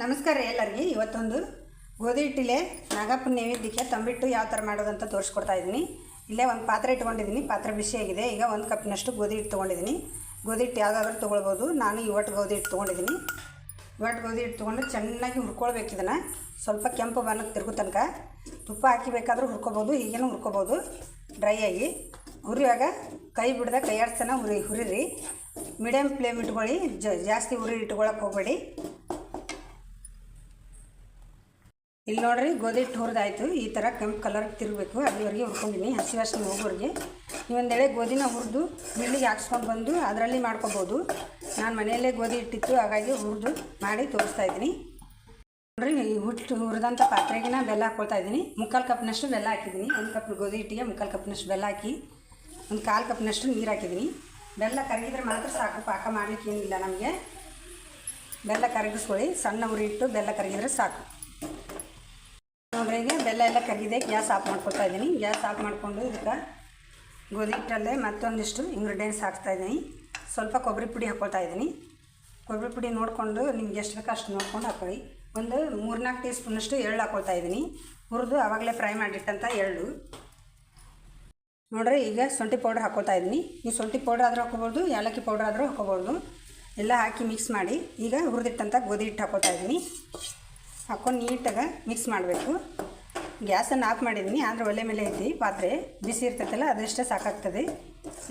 ನಮಸ್ಕಾರ ಎಲ್ಲರಿಗೆ. ಇವತ್ತೊಂದು ಗೋಧಿ ಹಿಟ್ಟಿಲೆ ನಾಗಪ್ಪನ ನೈವೇದ್ಯಕ್ಕೆ ತಂಬಿಟ್ಟು ಯಾವ ಥರ ಮಾಡೋದಂತ ತೋರಿಸ್ಕೊಡ್ತಾ ಇದ್ದೀನಿ. ಇಲ್ಲೇ ಒಂದು ಪಾತ್ರೆ ಇಟ್ಕೊಂಡಿದ್ದೀನಿ. ಪಾತ್ರೆ ಬಿಸಿಯಾಗಿದೆ ಈಗ ಒಂದು ಕಪ್ಪಿನಷ್ಟು ಗೋಧಿ ಹಿಟ್ಟು ತೊಗೊಂಡಿದ್ದೀನಿ. ಗೋಧಿ ಹಿಟ್ಟು ಯಾವುದಾದ್ರೂ ತೊಗೊಳ್ಬೋದು. ನಾನು ಇವತ್ತು ಗೋಧಿ ಹಿಟ್ಟು ತೊಗೊಂಡಿದ್ದೀನಿ. ಇವತ್ತು ಗೋಧಿ ಹಿಟ್ಟು ತೊಗೊಂಡು ಚೆನ್ನಾಗಿ ಹುರ್ಕೊಳ್ಬೇಕು ಇದನ್ನು. ಸ್ವಲ್ಪ ಕೆಂಪು ಬಣ್ಣಕ್ಕೆ ತಿರುಗು ತನಕ. ತುಪ್ಪ ಹಾಕಿ ಬೇಕಾದರೂ ಹುರ್ಕೋಬೋದು. ಹೀಗೇನು ಹುರ್ಕೊಬೋದು. ಡ್ರೈ ಆಗಿ. ಹುರಿಯುವಾಗ ಕೈ ಬಿಡದೆ ಕೈ ಆಡ್ಸನ ಹುರಿ ಹುರಿರಿ. ಮೀಡಿಯಮ್ ಫ್ಲೇಮ್ ಇಟ್ಕೊಳ್ಳಿ. ಜಾಸ್ತಿ ಉರಿ ಇಟ್ಕೊಳಕ್ಕೆ ಹೋಗಬೇಡಿ. ಇಲ್ಲಿ ನೋಡ್ರಿ ಗೋಧಿ ಹಿಟ್ಟು ಹುರಿದಾಯ್ತು. ಈ ಥರ ಕೆಂಪು ಕಲರ್ ತಿರುಗಬೇಕು. ಅಲ್ಲಿವರೆಗೆ ಹುರ್ಕೊಂಡಿನಿ. ಹಸಿ ವಾಸನೆ ಹೋಗೋರಿಗೆ ನೀವೊಂದೆಳೆ ಗೋಧಿನ ಹುರಿದು ಮಿಲ್ಲಿಗೆ ಹಾಕ್ಸ್ಕೊಂಡು ಬಂದು ಅದರಲ್ಲಿ ಮಾಡ್ಕೊಬೋದು. ನಾನು ಮನೆಯಲ್ಲೇ ಗೋಧಿ ಹಿಟ್ಟಿತ್ತು. ಹಾಗಾಗಿ ಹುರಿದು ಮಾಡಿ ತೋರಿಸ್ತಾ ಇದ್ದೀನಿ. ನೋಡ್ರಿ ಹುಟ್ಟು ಹುರಿದಂಥ ಪಾತ್ರೆಗಿನ ಬೆಲ್ಲ ಹಾಕ್ಕೊಳ್ತಾ ಇದ್ದೀನಿ. ಮುಕ್ಕಾಲು ಕಪ್ನಷ್ಟು ಬೆಲ್ಲ ಹಾಕಿದ್ದೀನಿ. ಒಂದು ಕಪ್ ಗೋಧಿ ಹಿಟ್ಟಿಗೆ ಮುಕ್ಕಾಲು ಕಪ್ನಷ್ಟು ಬೆಲ್ಲ ಹಾಕಿ, ಒಂದು ಕಾಲು ಕಪ್ನಷ್ಟು ನೀರು ಹಾಕಿದ್ದೀನಿ. ಬೆಲ್ಲ ಕರಗಿದ್ರೆ ಮಾತ್ರ ಸಾಕು. ಪಾಕ ಮಾಡಲಿಕ್ಕೆ ಏನಿಲ್ಲ ನಮಗೆ. ಬೆಲ್ಲ ಕರಗಿಸ್ಕೊಳ್ಳಿ. ಸಣ್ಣ ಉರಿ ಇಟ್ಟು ಬೆಲ್ಲ ಕರಗಿದ್ರೆ ಸಾಕು. ನೋಡ್ರಿ ಈಗ ಬೆಲ್ಲ ಎಲ್ಲ ಕರಗಿದೆ ಗ್ಯಾಸ್ ಆಫ್ ಮಾಡ್ಕೊಳ್ತಾ ಇದ್ದೀನಿ. ಗ್ಯಾಸ್ ಆಫ್ ಮಾಡಿಕೊಂಡು ಇದಕ್ಕೆ ಗೋಧಿ ಹಿಟ್ಟಲ್ಲೇ ಮತ್ತೊಂದಿಷ್ಟು ಇಂಗ್ರೀಡಿಯೆಂಟ್ಸ್ ಹಾಕ್ತಾ ಇದ್ದೀನಿ. ಸ್ವಲ್ಪ ಕೊಬ್ಬರಿ ಪುಡಿ ಹಾಕ್ಕೊಳ್ತಾ ಇದ್ದೀನಿ. ಕೊಬ್ಬರಿ ಪುಡಿ ನೋಡಿಕೊಂಡು ನಿಮ್ಗೆ ಎಷ್ಟು ಬೇಕೋ ಅಷ್ಟು ನೋಡ್ಕೊಂಡು ಹಾಕೊಳ್ಳಿ. ಒಂದು ಮೂರ್ನಾಲ್ಕು ಟೀ ಸ್ಪೂನಷ್ಟು ಎಳ್ಳು ಹಾಕ್ಕೊಳ್ತಾ ಇದ್ದೀನಿ. ಹುರಿದು ಆವಾಗಲೇ ಫ್ರೈ ಮಾಡಿಟ್ಟಂಥ ಎಳ್ಳು. ನೋಡ್ರಿ, ಈಗ ಶುಂಠಿ ಪೌಡ್ರ್ ಹಾಕ್ಕೊಳ್ತಾ ಇದ್ದೀನಿ. ನೀವು ಶುಂಠಿ ಪೌಡ್ರ್ ಆದರೂ ಹಾಕೋಬೋದು ಏಲಕ್ಕಿ ಪೌಡ್ರ್ ಆದರೂ ಹಾಕೋಬೋದು ಎಲ್ಲ ಹಾಕಿ ಮಿಕ್ಸ್ ಮಾಡಿ ಈಗ ಹುರಿದಿಟ್ಟಂಥ ಗೋಧಿ ಹಿಟ್ಟು ಹಾಕ್ಕೊಳ್ತಾ ಇದ್ದೀನಿ. ಹಾಕ್ಕೊಂಡು ನೀಟಾಗಿ ಮಿಕ್ಸ್ ಮಾಡಬೇಕು. ಗ್ಯಾಸನ್ನು ಆಫ್ ಮಾಡಿದ್ದೀನಿ, ಆದರೆ ಒಲೆ ಮೇಲೆ ಐತಿ ಪಾತ್ರೆ. ಬಿಸಿ ಇರ್ತೈತಲ್ಲ, ಅದಷ್ಟೇ ಸಾಕಾಗ್ತದೆ.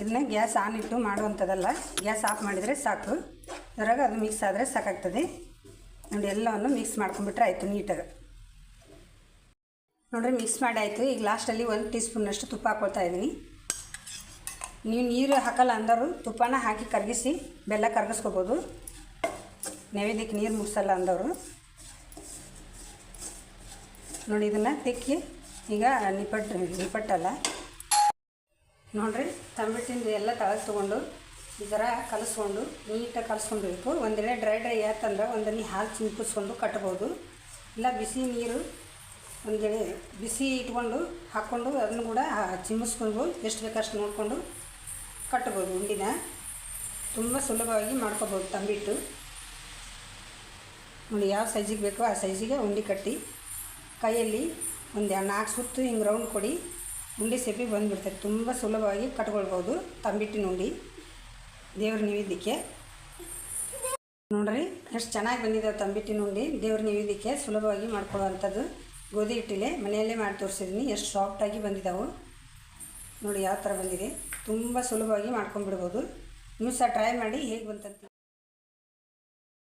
ಇದನ್ನ ಗ್ಯಾಸ್ ಆನ್ ಇಟ್ಟು ಮಾಡುವಂಥದ್ದಲ್ಲ, ಗ್ಯಾಸ್ ಆಫ್ ಮಾಡಿದರೆ ಸಾಕು. ಅದರಾಗ ಅದು ಮಿಕ್ಸ್ ಆದರೆ ಸಾಕಾಗ್ತದೆ. ನೋಡಿ, ಎಲ್ಲವನ್ನು ಮಿಕ್ಸ್ ಮಾಡ್ಕೊಂಡ್ಬಿಟ್ರೆ ಆಯಿತು ನೀಟಾಗಿ. ನೋಡಿರಿ, ಮಿಕ್ಸ್ ಮಾಡಿ ಆಯಿತು. ಈಗ ಲಾಸ್ಟಲ್ಲಿ ಒಂದು ಟೀ ಸ್ಪೂನಷ್ಟು ತುಪ್ಪ ಹಾಕ್ಕೊಳ್ತಾ ಇದ್ದೀನಿ. ನೀವು ನೀರು ಹಾಕಲ್ಲ ಅಂದರು ತುಪ್ಪನ ಹಾಕಿ ಕರಗಿಸಿ, ಬೆಲ್ಲ ಕರಗಿಸ್ಕೋಬೋದು. ನೈವೇದ್ಯಕ್ಕೆ ನೀರು ಮುಗಿಸಲ್ಲ ಅಂದವರು. ನೋಡಿ ಇದನ್ನು ತಿಕ್ಕಿ, ಈಗ ನಿಪ್ಪಟ್ಟು, ನಿಪ್ಪಟ್ಟಲ್ಲ. ನೋಡಿರಿ, ತಂಬಿಟ್ಟಿಂದ ಎಲ್ಲ ತಳಗೆ ತೊಗೊಂಡು, ಈ ಥರ ಕಲಿಸ್ಕೊಂಡು, ನೀಟಾಗಿ ಒಂದು ಒಂದೆಡೆ ಡ್ರೈ ಡ್ರೈ ಆಯ್ತಂದ್ರೆ ಒಂದನಿ ಹಾಲು ಚಿಂಪಿಸ್ಕೊಂಡು ಕಟ್ಬೋದು. ಇಲ್ಲ, ಬಿಸಿ ನೀರು ಒಂದೆಡೆ ಬಿಸಿ ಇಟ್ಕೊಂಡು ಹಾಕ್ಕೊಂಡು ಅದನ್ನು ಕೂಡ ಚಿಮ್ಮಿಸ್ಕೊಂಡು ಎಷ್ಟು ಬೇಕಷ್ಟು ನೋಡಿಕೊಂಡು ಕಟ್ಬೋದು ಉಂಡಿನ. ತುಂಬ ಸುಲಭವಾಗಿ ಮಾಡ್ಕೋಬೋದು ತಂಬಿಟ್ಟು. ನೋಡಿ, ಯಾವ ಸೈಜಿಗೆ ಬೇಕೋ ಆ ಸೈಜಿಗೆ ಉಂಡೆ ಕಟ್ಟಿ. ಕೈಯಲ್ಲಿ ಒಂದು ನಾಲ್ಕು ಸುತ್ತು ಹಿಂಗೆ ರೌಂಡ್ ಕೊಡಿ. ಉಂಡೆ ಸೇಪಿ ಬಂದುಬಿಡ್ತದೆ. ತುಂಬ ಸುಲಭವಾಗಿ ಕಟ್ಕೊಳ್ಬೋದು ತಂಬಿಟ್ಟಿನ ಉಂಡೆ. ದೇವ್ರ ನೈವೇದ್ಯಕ್ಕೆ. ನೋಡ್ರಿ, ಎಷ್ಟು ಚೆನ್ನಾಗಿ ಬಂದಿದೆ ತಂಬಿಟ್ಟಿನ ಉಂಡೆ. ದೇವ್ರ ನೈವೇದ್ಯಕ್ಕೆ ಸುಲಭವಾಗಿ ಮಾಡ್ಕೊಳ್ಳೋವಂಥದ್ದು. ಗೋಧಿ ಹಿಟ್ಟಿಲೆ ಮನೆಯಲ್ಲೇ ಮಾಡಿ ತೋರಿಸಿದ್ದೀನಿ. ಎಷ್ಟು ಸಾಫ್ಟಾಗಿ ಬಂದಿದ್ದಾವೆ ನೋಡಿ ಯಾವ ಥರ ಬಂದಿದೆ. ತುಂಬ ಸುಲಭವಾಗಿ ಮಾಡ್ಕೊಂಡ್ಬಿಡ್ಬೋದು. ನೀವು ಸಹ ಟ್ರೈ ಮಾಡಿ ಹೇಗೆ ಬಂತಂತ